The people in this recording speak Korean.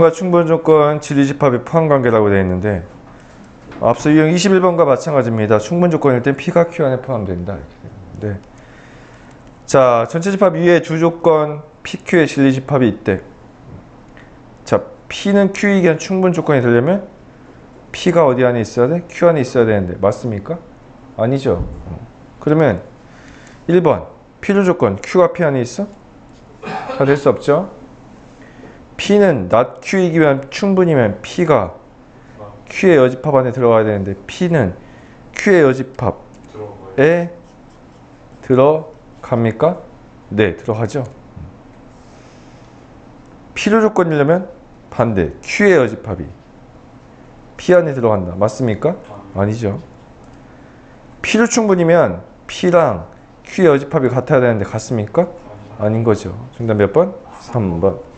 과 충분 조건 진리집합의 포함 관계라고 되어 있는데 앞서 유형 21번과 마찬가지입니다. 충분 조건일 땐 P가 Q 안에 포함된다. 있는데 자 전체 집합 위에 주 조건 PQ의 진리 집합이 있대. 자 P는 Q이기 한 충분 조건이 되려면 P가 어디 안에 있어야 돼? Q 안에 있어야 되는데 맞습니까? 아니죠. 그러면 1번 필요 조건 Q가 P 안에 있어? 다 될 수 없죠. P는 not Q이기 위한 충분이면 P가 Q의 여집합 안에 들어가야 되는데 P는 Q의 여집합에. 들어갑니까? 네, 들어가죠. 필요 조건이려면 반대 Q의 여집합이 P 안에 들어간다. 맞습니까? 아니죠. 필요 충분이면 P랑 Q의 여집합이 같아야 되는데 같습니까? 아닌 거죠. 정답 몇 번? 3번.